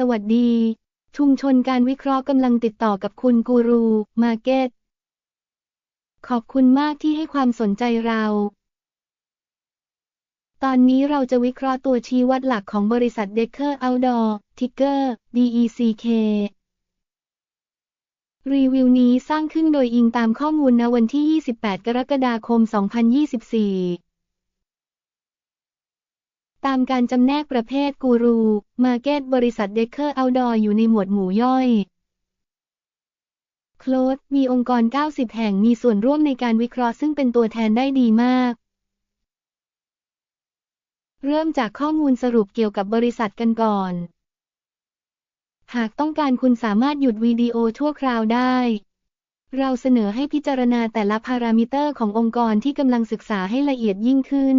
สวัสดี ชุมชนการวิเคราะห์กำลังติดต่อกับคุณกูรูมาเก็ตขอบคุณมากที่ให้ความสนใจเรา ตอนนี้เราจะวิเคราะห์ตัวชี้วัดหลักของบริษัทเด c เ r Outdoor ทิกเกอร์ DECK รีวิวนี้สร้างขึ้นโดยอิงตามข้อมูลณวันที่ 28 กรกฎาคม 2024 ตามการจำแนกประเภทกูรู มาเก็ตบริษัทเดเ r Outdoor ออยู่ในหมวดหมู่ย่อยโคลดมีองค์กร 90 แห่งมีส่วนร่วมในการวิเคราะห์ซึ่งเป็นตัวแทนได้ดีมาก เริ่มจากข้อมูลสรุปเกี่ยวกับบริษัทกันก่อน หากต้องการคุณสามารถหยุดวิดีโอชั่วคราวได้ เราเสนอให้พิจารณาแต่ละพารามิเตอร์ขององค์กรที่กำลังศึกษาให้ละเอียดยิ่งขึ้น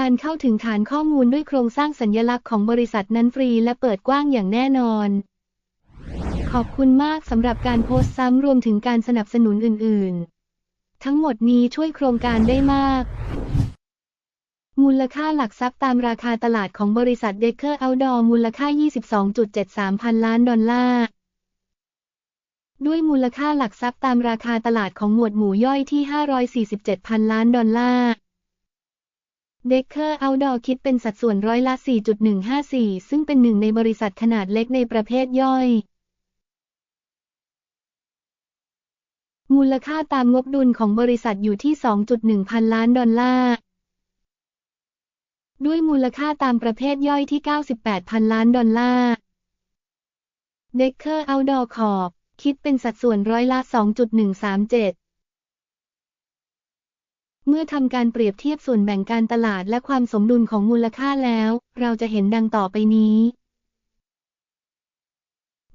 การเข้าถึงฐานข้อมูลด้วยโครงสร้างสัญญลักษณ์ของบริษัทนั้นฟรีและเปิดกว้างอย่างแน่นอน ขอบคุณมากสำหรับการโพสต์ซ้ำรวมถึงการสนับสนุนอื่น ๆ ทั้งหมดนี้ช่วยโครงการได้มาก มูลค่าหลักทรัพย์ตามราคาตลาดของบริษัทเด c เ r Outdoor มูลค่า 22.73 พันล้านดอลลาร์ ด้วยมูลค่าหลักทรัพย์ตามราคาตลาดของหมวดหมู่ย่อยที่ 547 พันล้านดอลลาร์ เด c เ r Outdoor คิดเป็นสัดส่วนร้อยละ 4.154 ซึ่งเป็นหนึ่งในบริษัทขนาดเล็กในประเภทย่อย มูลค่าตามงบดุลของบริษัทอยู่ที่ 2.1 พันล้านดอลลาร์ ด้วยมูลค่าตามประเภทย่อยที่ 98 พันล้านดอลลาร์ เด c เ r Outdoor Corp คิดเป็นสัดส่วนร้อยละ 2.137 เมื่อทำการเปรียบเทียบส่วนแบ่งการตลาดและความสมดุลของมูลค่าแล้ว เราจะเห็นดังต่อไปนี้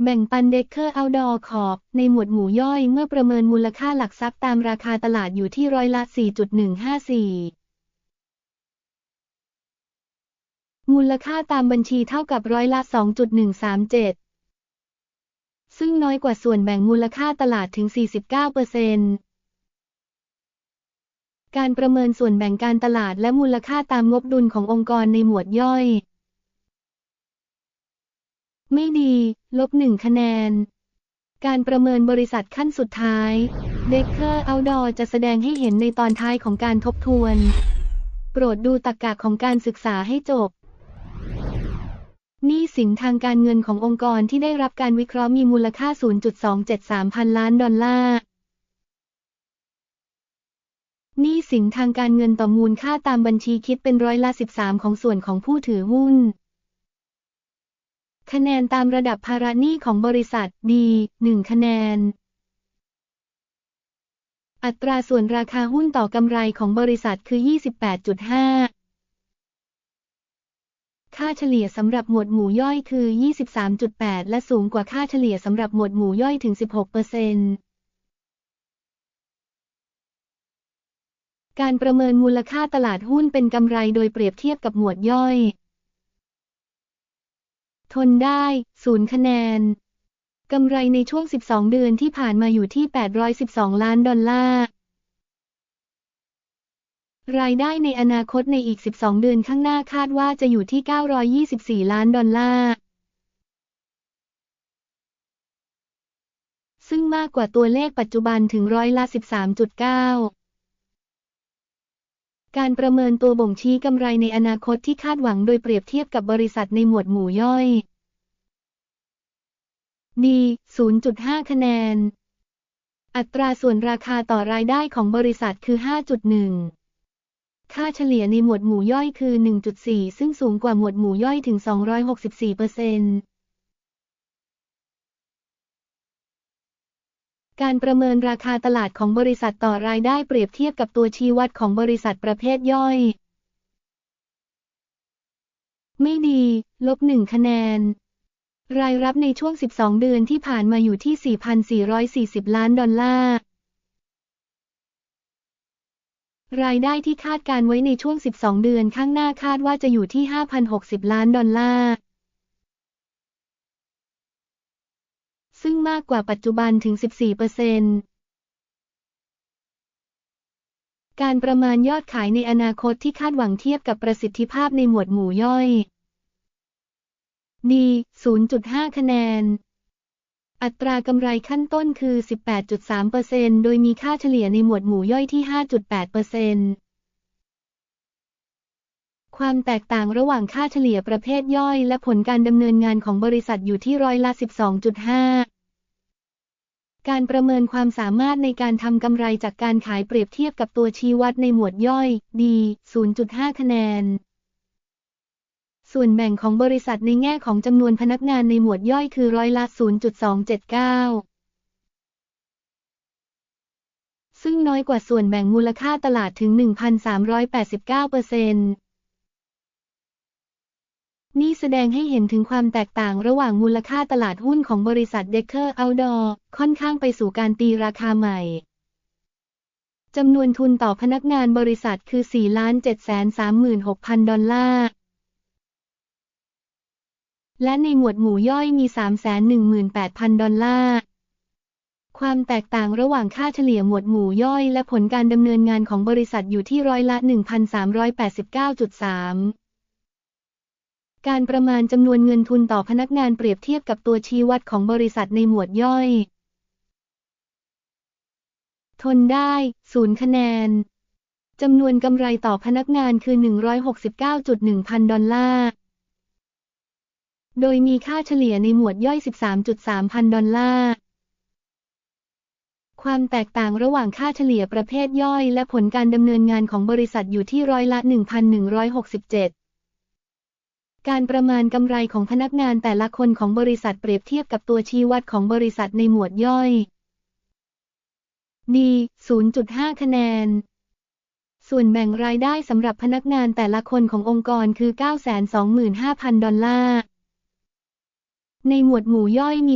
แบ่งปันเด c เ r Outdoor Corp ในหมวดหมู่ย่อยเมื่อประเมินมูลค่าหลักทรัพย์ตามราคาตลาดอยู่ที่ร้อยละ 4.154 มูลค่าตามบัญชีเท่ากับร้อยละ 2.137 ซึ่งน้อยกว่าส่วนแบ่งมูลค่าตลาดถึง 49% การประเมินส่วนแบ่งการตลาดและมูลค่าตามงบดุลขององค์กรในหมวดย่อย ไม่ดี ลบหนึ่งคะแนน การประเมินบริษัทขั้นสุดท้ายเด c เ r Outdoor จะแสดงให้เห็นในตอนท้ายของการทบทวน โปรดดูตรรกะของการศึกษาให้จบหนี้สินทางการเงินขององค์กรที่ได้รับการวิเคราะห์มีมูลค่า 0.273 พันล้านดอลลาร์ หนี้สินทางการเงินต่อมูลค่าตามบัญชีคิดเป็นร้อยละ13 ของส่วนของผู้ถือหุ้น คะแนนตามระดับภาระหนี้ของบริษัทดี1คะแนน อัตราส่วนราคาหุ้นต่อกำไรของบริษัทคือ 28.5 ค่าเฉลี่ยสำหรับหมวดหมู่ย่อยคือ 23.8 และสูงกว่าค่าเฉลี่ยสำหรับหมวดหมู่ย่อยถึง 16% การประเมินมูลค่าตลาดหุ้นเป็นกำไรโดยเปรียบเทียบกับหมวดย่อย ทนได้ 0 คะแนน กำไรในช่วง 12 เดือนที่ผ่านมาอยู่ที่ 812 ล้านดอลลาร์ รายได้ในอนาคตในอีก 12 เดือนข้างหน้าคาดว่าจะอยู่ที่ 924 ล้านดอลลาร์ซึ่งมากกว่าตัวเลขปัจจุบันถึงร้อยละ 13.9 การประเมินตัวบ่งชี้กำไรในอนาคตที่คาดหวังโดยเปรียบเทียบกับบริษัทในหมวดหมู่ย่อยดี0.5 คะแนน อัตราส่วนราคาต่อรายได้ของบริษัทคือ 5.1 ค่าเฉลี่ยในหมวดหมู่ย่อยคือ 1.4 ซึ่งสูงกว่าหมวดหมู่ย่อยถึง 264เปอร์เซ็นต์ การประเมินราคาตลาดของบริษัทต่อรายได้เปรียบเทียบกับตัวชี้วัดของบริษัทประเภทย่อย ไม่ดี ลบหนึ่งคะแนน รายรับในช่วง 12 เดือนที่ผ่านมาอยู่ที่ 4,440 ล้านดอลลาร์ รายได้ที่คาดการไว้ในช่วง 12 เดือนข้างหน้าคาดว่าจะอยู่ที่ 5,060 ล้านดอลลาร์ ซึ่งมากกว่าปัจจุบันถึง 14%การประมาณยอดขายในอนาคตที่คาดหวังเทียบกับประสิทธิภาพในหมวดหมู่ย่อย D 0.5 คะแนน อัตรากำไรขั้นต้นคือ 18.3%โดยมีค่าเฉลี่ยในหมวดหมู่ย่อยที่ 5.8% ความแตกต่างระหว่างค่าเฉลี่ยประเภทย่อย และผลการดำเนินงานของบริษัทอยู่ที่ร้อยละ 12.5 การประเมินความสามารถในการทำกำไรจากการขายเปรียบเทียบกับตัวชี้วัดในหมวดย่อย D 0.5 คะแนน ส่วนแบ่งของบริษัทในแง่ของจำนวนพนักงานในหมวดย่อยคือร้อยละ 0.279ซึ่งน้อยกว่าส่วนแบ่งมูลค่าตลาดถึง 1,389เปอร์เซ็นต์ นี่แสดงให้เห็นถึงความแตกต่างระหว่างมูลค่าตลาดหุ้นของบริษัทเดคเคอร์เอาดอร์ค่อนข้างไปสู่การตีราคาใหม่จำนวนทุนต่อพนักงานบริษัทคือ 4,736,000 ดอลลาร์ และในหมวดหมู่ย่อยมี 318,000 ดอลลาร์ ความแตกต่างระหว่างค่าเฉลี่ยหมวดหมู่ย่อยและผลการดำเนินงานของบริษัทอยู่ที่ร้อยละ 1,389.3 การประมาณจำนวนเงินทุนต่อพนักงานเปรียบเทียบกับตัวชี้วัดของบริษัทในหมวดย่อย ทนได้0คะแนน จำนวนกำไรต่อพนักงานคือ 169.1 พันดอลลาร์ โดยมีค่าเฉลี่ยในหมวดย่อย 13.3 พันดอลลาร์ ความแตกต่างระหว่างค่าเฉลี่ยประเภทย่อย และผลการดำเนินงานของบริษัทอยู่ที่ร้อยละ 1,167 การประมาณกำไรของพนักงานแต่ละคนของบริษัทเปรียบเทียบกับตัวชี้วัดของบริษัทในหมวดย่อย D 0.5 คะแนน ส่วนแบ่งรายได้สำหรับพนักงานแต่ละคนขององค์กรคือ 925,000 ดอลลาร์ ในหมวดหมู่ย่อยมี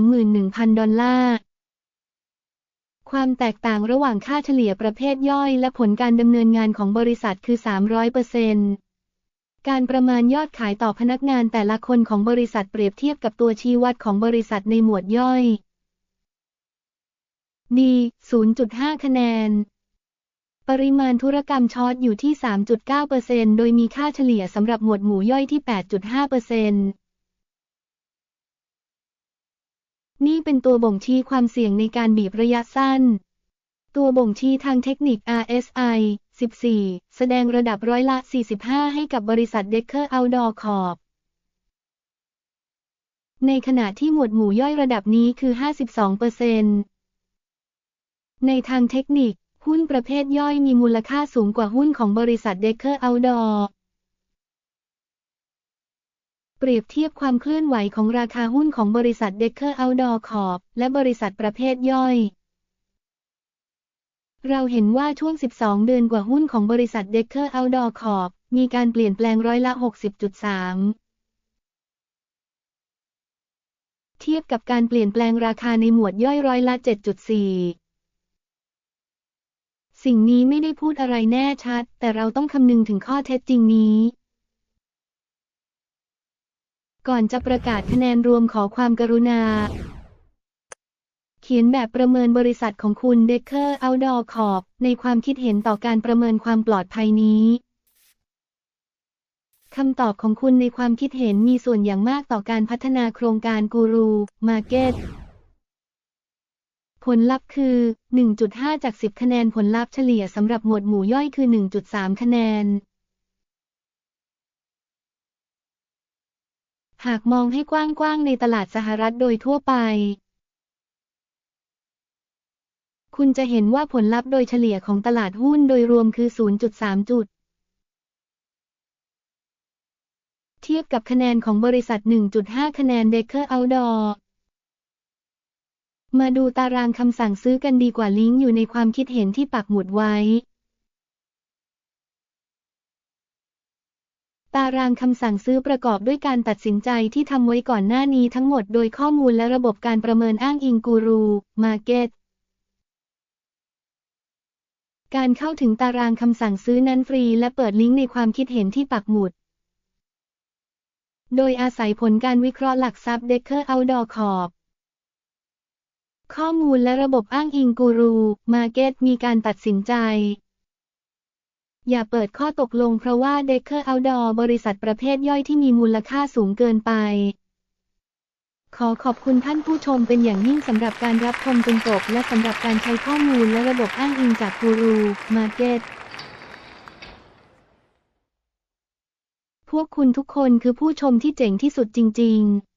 231,000 ดอลลาร์ความแตกต่างระหว่างค่าเฉลี่ยประเภทย่อยและผลการดำเนินงานของบริษัทคือ 300%เปอร์เซ็นต์ การประมาณยอดขายต่อพนักงานแต่ละคนของบริษัทเปรียบเทียบกับตัวชี้วัดของบริษัทในหมวดย่อย D 0.5 คะแนน ปริมาณธุรกรรมช็อตอยู่ที่ 3.9%โดยมีค่าเฉลี่ยสำหรับหมวดหมู่ย่อยที่ 8.5%นี่เป็นตัวบ่งชี้ความเสี่ยงในการบีบระยะสั้น ตัวบ่งชี้ทางเทคนิค RSI 14 แสดงระดับร้อยละ 45 ให้กับบริษัทเดคเคอร์เอาดอร์คอร์ในขณะที่หมวดหมู่ย่อยระดับนี้คือ 52เปอร์เซ็นต์ในทางเทคนิค หุ้นประเภทย่อยมีมูลค่าสูงกว่าหุ้นของบริษัทเดคเคอร์เอาดอร์เปรียบเทียบความเคลื่อนไหวของราคาหุ้นของบริษัทเดคเคอร์เอาดอร์คอร์และบริษัทประเภทย่อย เราเห็นว่าช่วง 12 เดือนกว่าหุ้นของบริษัทเดคเคอร์เอาดอร์คอร์มีการเปลี่ยนแปลงร้อยละ 60.3 เทียบกับการเปลี่ยนแปลงราคาในหมวดย่อยร้อยละ 7.4 สิ่งนี้ไม่ได้พูดอะไรแน่ชัด แต่เราต้องคำนึงถึงข้อเท็จจริงนี้ ก่อนจะประกาศคะแนนรวมขอความกรุณา ขียนแบบประเมินบริษัทของคุณเดคเคอร์เอาดอร์คอร์ในความคิดเห็นต่อการประเมินความปลอดภัยนี้คำตอบของคุณในความคิดเห็นมีส่วนอย่างมากต่อการพัฒนาโครงการกูรูมาร์เก็ตผลลัพธ์คือ 1.5 จาก 10 คะแนนผลลัพธ์เฉลี่ยสำหรับหมวดหมู่ย่อยคือ 1.3 คะแนน หากมองให้กว้างๆในตลาดสหรัฐโดยทั่วไป คุณจะเห็นว่าผลลัพธ์โดยเฉลี่ยของตลาดหุ้นโดยรวมคือ 0.3 จุด เทียบกับคะแนนของบริษัท 1.5 คะแนนเดคเคอร์เอาดอมาดูตารางคำสั่งซื้อกันดีกว่าลิงก์อยู่ในความคิดเห็นที่ปักหมุดไว้ ตารางคำสั่งซื้อประกอบด้วยการตัดสินใจที่ทำไว้ก่อนหน้านี้ทั้งหมดโดยข้อมูลและระบบการประเมินอ้างอิงกูรูมาร์เก็ต การเข้าถึงตารางคำสั่งซื้อนั้นฟรีและเปิดลิงก์ในความคิดเห็นที่ปักหมุด โดยอาศัยผลการวิเคราะห์หลักทรัพย์เดคเคอร์เอาดอร์คอร์ข้อมูลและระบบอ้างอิงกูรูมาเก็ตมีการตัดสินใจ อย่าเปิดข้อตกลงเพราะว่าเด c อร์เอาดอบริษัทประเภทย่อยที่มีมูลค่าสูงเกินไป ขอขอบคุณท่านผู้ชมเป็นอย่างยิ่งสำหรับการรับชมจนจบและสำหรับการใช้ข้อมูลและระบบอ้างอิงจากกูรูมาเก็ตพวกคุณทุกคนคือผู้ชมที่เจ๋งที่สุดจริง ๆ